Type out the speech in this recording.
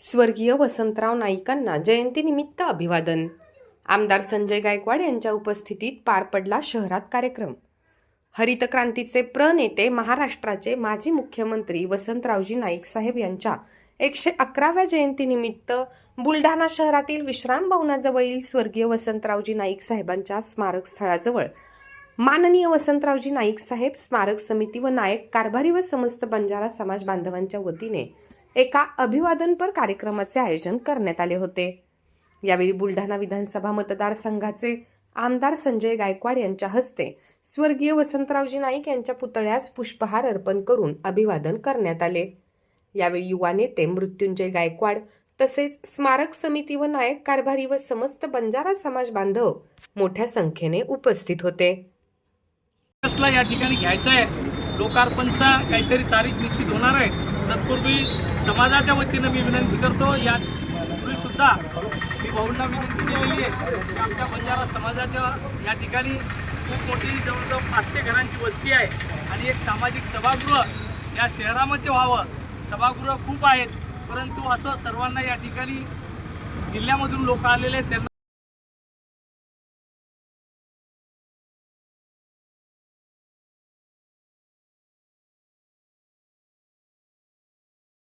स्वर्गीय वसंतराव नाईकांना जयंतीनिमित्त अभिवादन. आमदार संजय गायकवाड यांच्या उपस्थितीत पार पडला शहरात कार्यक्रम. हरित क्रांतीचे प्रणेते महाराष्ट्राचे माजी मुख्यमंत्री वसंतरावजी नाईक साहेब यांच्या एकशे अकराव्या जयंतीनिमित्त बुलढाणा शहरातील विश्राम भवनाजवळील स्वर्गीय वसंतरावजी नाईक साहेबांच्या स्मारक स्थळाजवळ माननीय वसंतरावजी नाईक साहेब स्मारक समिती व नायक कारभारी व समस्त बंजारा समाज बांधवांच्या वतीने एका अभिवादनपर कार्यक्रमाचे आयोजन करण्यात आले होते. यावेळी बुलढाणा विधानसभा मतदारसंघाचे आमदार संजय गायकवाड यांच्या हस्ते स्वर्गीय वसंतरावजी नाईक यांच्या पुतळ्यास पुष्पहार अर्पण करून अभिवादन करण्यात आले. यावेळी युवा नेते मृत्युंजय गायकवाड तसेच स्मारक समिती व नायक कारभारी व समस्त बंजारा समाज बांधव मोठ्या संख्येने उपस्थित होते. या ठिकाणी घ्यायचं आहे लोकार्पणचा काहीतरी तारीख निश्चित होणार आहे. तत्पूर्वी समाजाच्या वतीनं मी विनंती करतो यापूर्वीसुद्धा मी भाऊंना विनंती केलेली आहे की आमच्या बंजारा समाजाच्या या ठिकाणी खूप मोठी जवळजवळ पाचशे घरांची वस्ती आहे आणि एक सामाजिक सभागृह या शहरामध्ये व्हावं. सभागृह खूप आहेत परंतु असं सर्वांना या ठिकाणी जिल्ह्यामधून लोक आलेले आहेत त्यांना